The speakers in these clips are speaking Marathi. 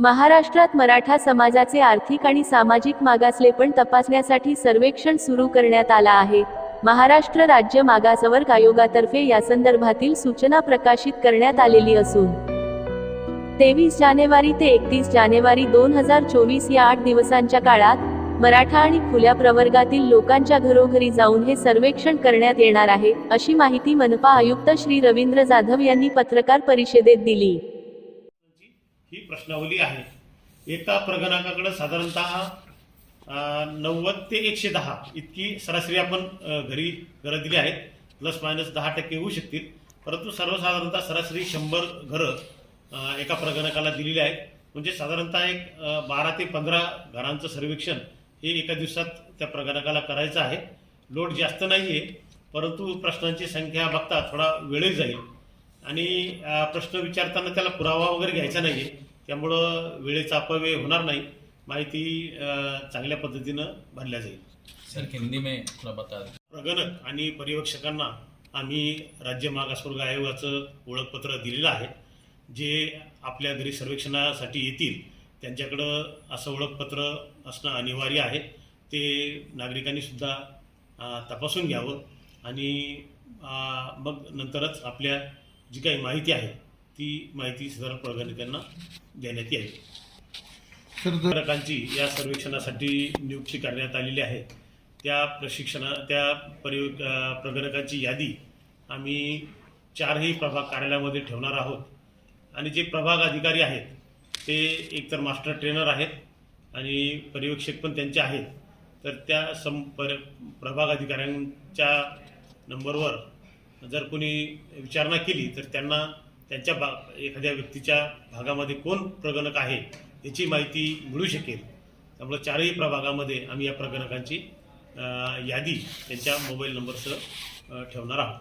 महाराष्ट्रात मराठा समाजाचे आर्थिक आणि सामाजिक मागासलेपण तपासण्यासाठी सर्वेक्षण सुरू करण्यात आला आहे. महाराष्ट्र राज्य मागासवर्ग आयोगातर्फे यासंदर्भातील सूचना प्रकाशित करण्यात आलेली असून तेवीस जानेवारी ते एकतीस जानेवारी दोन हजार चोवीस या आठ दिवसांच्या काळात मराठा आणि खुल्या प्रवर्गातील लोकांच्या घरोघरी जाऊन हे सर्वेक्षण करण्यात येणार आहे अशी माहिती मनपा आयुक्त श्री रवींद्र जाधव यांनी पत्रकार परिषदेत दिली. ही प्रश्नावली आहे. एका प्रगणकाकडे साधारणतः नव्वद ते एकशे दहा इतकी सरासरी आपण घरी घरं दिली आहेत. प्लस मायनस दहा टक्के होऊ शकतील. परंतु सर्वसाधारणतः सरासरी शंभर घरं एका प्रगणकाला दिलेली आहेत. म्हणजे साधारणतः एक बारा ते पंधरा घरांचं सर्वेक्षण हे एका दिवसात त्या प्रगणकाला करायचं आहे. लोड जास्त नाही आहे परंतु प्रश्नांची संख्या बघता थोडा वेळही जाईल. आणि प्रश्न विचारताना त्याला पुरावा वगैरे घ्यायचा नाही आहे त्यामुळं वेळेचा अपव्यय होणार नाही. माहिती चांगल्या पद्धतीनं भरल्या जाईल. सर हिंदी में थोड़ा बता प्रगणक आणि पर्यवेक्षकांना आम्ही राज्य मागासवर्ग आयोगाचं ओळखपत्र दिलेलं आहे. जे आपल्या घरी सर्वेक्षणासाठी येतील त्यांच्याकडं असं ओळखपत्र असणं अनिवार्य आहे. ते नागरिकांनी सुद्धा तपासून घ्यावं आणि मग नंतरच आपल्या जी काही माहिती आहे ती माहिती साधारण प्रगणकांना देण्यात जर प्रगणकांची या सर्वेक्षणासाठी नियुक्ती करण्यात आलेली आहे. त्या प्रशिक्षणा त्या परि अ, प्रगणकांची यादी आम्ही चारही प्रभाग कार्यालयामध्ये ठेवणार आहोत. आणि जे प्रभाग अधिकारी आहेत ते एकतर मास्टर ट्रेनर आहेत आणि पर्यवेक्षक पण त्यांचे आहेत. तर त्या सं पर प्रभाग अधिकाऱ्यांच्या नंबरवर जर कोणी विचारणा केली तर त्यांना त्यांच्या बा एखाद्या व्यक्तीच्या भागामध्ये कोण प्रगणक आहे याची माहिती मिळू शकेल. त्यामुळे चारही प्रभागामध्ये आम्ही या प्रगणकांची यादी त्यांच्या मोबाईल नंबरसह ठेवणार आहोत.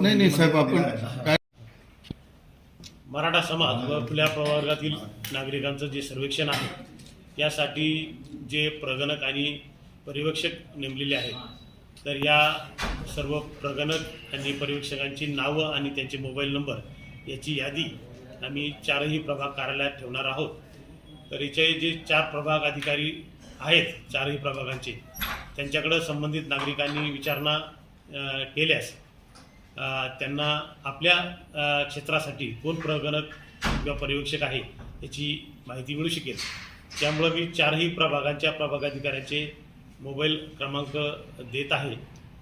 नाही नाही साहेब आपण काय मराठा समाज व खुल्या प्रवर्गातील नागरिकांचं जे सर्वेक्षण आहे यासाठी जे प्रगणक आणि पर्यवेक्षक नेमलेले आहेत तर या सर्व प्रगणक आणि पर्यवेक्षकांची नावं आणि त्यांचे मोबाईल नंबर याची यादी आम्ही चारही प्रभाग कार्यालयात ठेवणार आहोत. तर याचे जे चार प्रभाग अधिकारी आहेत चारही प्रभागांचे त्यांच्याकडं संबंधित नागरिकांनी विचारणा केल्यास त्यांना आपल्या क्षेत्रासाठी कोण प्रगणक किंवा पर्यवेक्षक आहे याची माहिती मिळू शकेल. त्यामुळं मी चारही प्रभागांच्या प्रभागाधिकाऱ्यांचे मोबाईल क्रमांक देत आहे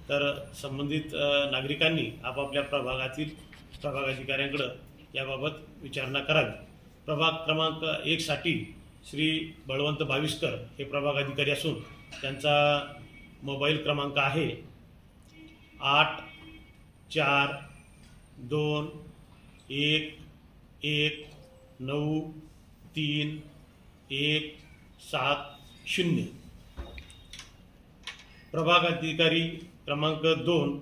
तर संबंधित नागरिकांनी आपापल्या प्रभागातील प्रभागाधिकाऱ्यांकडं याबाबत विचारणा करावी. प्रभाग क्रमांक एकसाठी श्री बळवंत भाविस्कर हे प्रभाग अधिकारी असून त्यांचा मोबाईल क्रमांक आहे आठ चार दोन एक एक नऊ तीन एक सात शून्य. प्रभाग अधिकारी क्रमांक दोन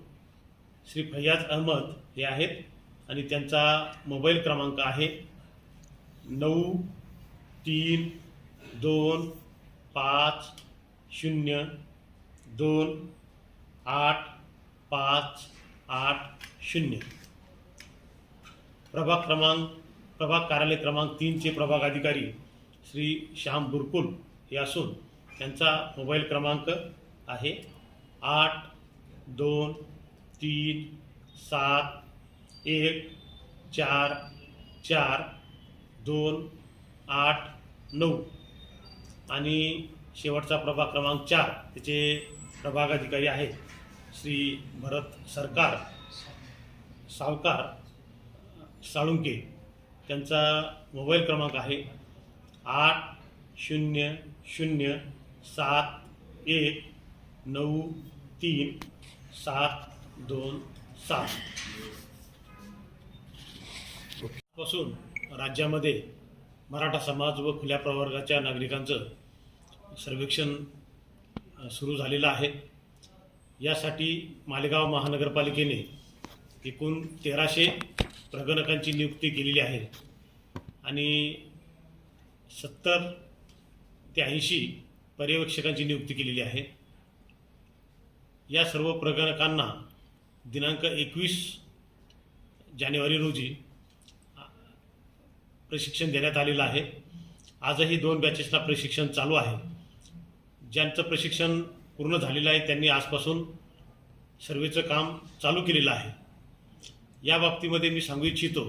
श्री फैयाज अहमद हे आहेत आणि त्यांचा मोबाईल क्रमांक आहे नऊ तीन दोन पाच शून्य दोन आठ पाच आठ शून्य. प्रभाग क्रमांक प्रभाग कार्यालय क्रमांक तीनचे प्रभाग अधिकारी श्री श्याम बुरकुल हे असून त्यांचा मोबाईल क्रमांक आहे. आठ दोन तीन सात एक चार चार दोन आठ नऊ. आणि शेवटचा प्रभाग क्रमांक चार त्याचे प्रभाग अधिकारी आहेत श्री भरत सरकार सावकार साळुंके. त्यांचा मोबाईल क्रमांक आहे आठ शून्य शून्य सात एक नऊ तीन सात दोन सात. पासून राज्यामध्ये मराठा समाज व खुल्या प्रवर्गाच्या नागरिकांचं सर्वेक्षण सुरू झालेलं आहे. यासाठी मालेगाव महानगरपालिकेने एकूण तेराशे प्रगणकांची नियुक्ती केलेली आहे. आणि सत्तर ते ऐंशी पर्यवेक्षकांची नियुक्ती केलेली आहे. या सर्व प्रगणकांना दिनांक एकवीस जानेवारी रोजी प्रशिक्षण देण्यात आलेलं आहे. आजही दोन बॅचेसला प्रशिक्षण चालू आहे. ज्यांचं प्रशिक्षण पूर्ण झालेलं आहे त्यांनी आजपासून सर्वेचं काम चालू केलेलं आहे. या बाबतीमध्ये मी सांगू इच्छितो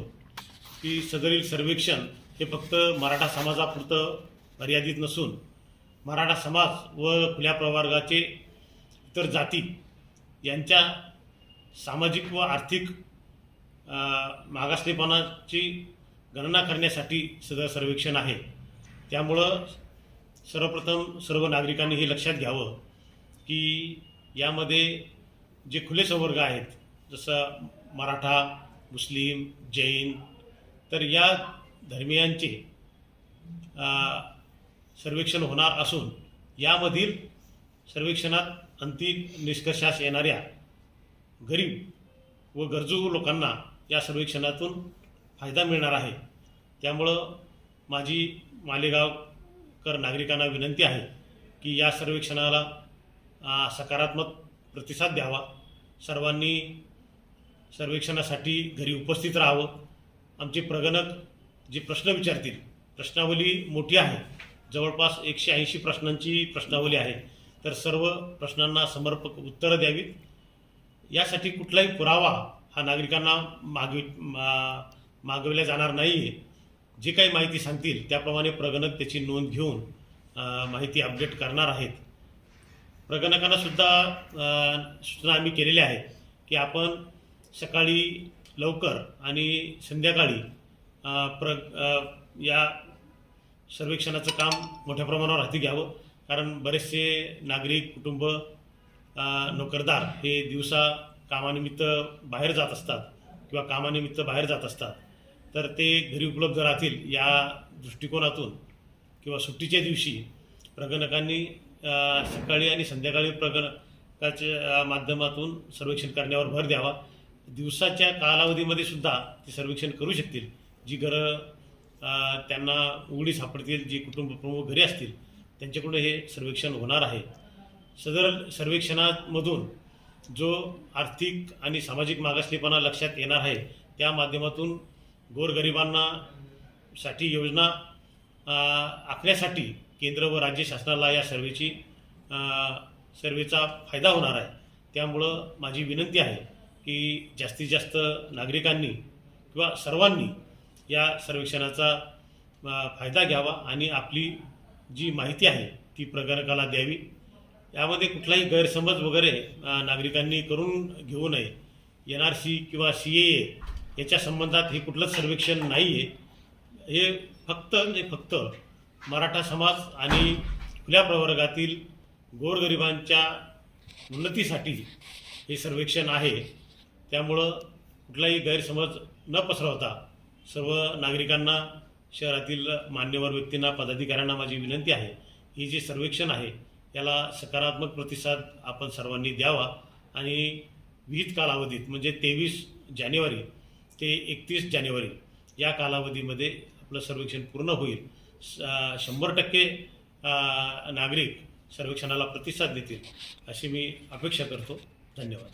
की सदरील सर्वेक्षण हे फक्त मराठा समाजापुरतं मर्यादित नसून मराठा समाज व खुल्या प्रवर्गाचे इतर जाती यांच्या सामाजिक व आर्थिक मागासलेपणाची गणना करण्यासाठी सदर सर्वेक्षण आहे. त्यामुळं सर्वप्रथम सर्व नागरिकांनी हे लक्षात घ्यावं की यामध्ये जे खुले संवर्ग आहेत जसं मराठा मुस्लिम जैन तर या धर्मियांचे सर्वेक्षण होणार असून यामधील सर्वेक्षणात अंतिम निष्कर्षास येणाऱ्या गरीब व गरजू लोकांना या सर्वेक्षणातून फायदा मिळणार आहे. त्यामुळं माझी मालेगावकर नागरिकांना विनंती आहे की या सर्वेक्षणाला सकारात्मक प्रतिसाद द्यावा. सर्वांनी सर्वेक्षणासाठी घरी उपस्थित राहावं. आमचे प्रगणक जे प्रश्न विचारतील प्रश्नावली मोठी आहे. जवळपास एकशे ऐंशी प्रश्नांची प्रश्नावली आहे. तर सर्व प्रश्नांना समर्पक उत्तरं द्यावीत. यासाठी कुठलाही पुरावा हा नागरिकांना मागवी मा- मागविला जाणार नाही आहे जे काही माहिती सांगतील त्याप्रमाणे प्रगणक त्याची नोंद घेऊन माहिती अपडेट करणार आहेत. प्रगणकांना सुद्धा सूचना आम्ही केलेल्या आहेत की आपण सकाळी लवकर आणि संध्याकाळी प्र या सर्वेक्षणाचं काम मोठ्या प्रमाणावर हाती घ्यावं. कारण बरेचसे नागरिक कुटुंब नोकरदार हे दिवसा कामानिमित्त बाहेर जात असतात किंवा कामानिमित्त बाहेर जात असतात. तर ते घरी उपलब्ध राहतील या दृष्टिकोनातून किंवा सुट्टीच्या दिवशी प्रगणकांनी सकाळी आणि संध्याकाळी प्रगणकाच्या माध्यमातून सर्वेक्षण करण्यावर भर द्यावा. दिवसाच्या कालावधीमध्ये सुद्धा ते सर्वेक्षण करू शकतील. जी घरं त्यांना उघडी सापडतील जी कुटुंब प्रमुख घरी असतील त्यांच्याकडून हे सर्वेक्षण होणार आहे. सदर सर्वेक्षणामधून जो आर्थिक आणि सामाजिक मागासलेपणा लक्षात येणार आहे त्या माध्यमातून गोरगरिबांना साठी योजना आखण्यासाठी केंद्र व राज्य शासनाला या सर्वेची सर्वेचा फायदा होणार आहे. त्यामुळं माझी विनंती आहे की जास्तीत जास्त नागरिकांनी किंवा सर्वांनी या सर्वेक्षणाचा फायदा घ्यावा आणि आपली जी माहिती आहे ती प्रकारकाला द्यावी. यामध्ये कुठलाही गैरसमज वगैरे नागरिकांनी करून घेऊ नये. एन आर सी किंवा सी ए याच्या संबंधात हे कुठलंच सर्वेक्षण नाही आहे हे फक्त म्हणजे फक्त मराठा समाज आणि खुल्या प्रवर्गातील गोरगरिबांच्या उन्नतीसाठी हे सर्वेक्षण आहे. त्यामुळं कुठलाही गैरसमज न पसरवता सर्व नागरिकांना शहरातील मान्यवर व्यक्तींना पदाधिकाऱ्यांना माझी विनंती आहे. ही जे सर्वेक्षण आहे याला सकारात्मक प्रतिसाद आपण सर्वांनी द्यावा आणि विहित कालावधीत म्हणजे तेवीस जानेवारी ते एकतीस जानेवारी या कालावधीमध्ये आपलं सर्वेक्षण पूर्ण होईल. स- शंभर टक्के नागरिक सर्वेक्षणाला प्रतिसाद देतील अशी मी अपेक्षा करतो. धन्यवाद.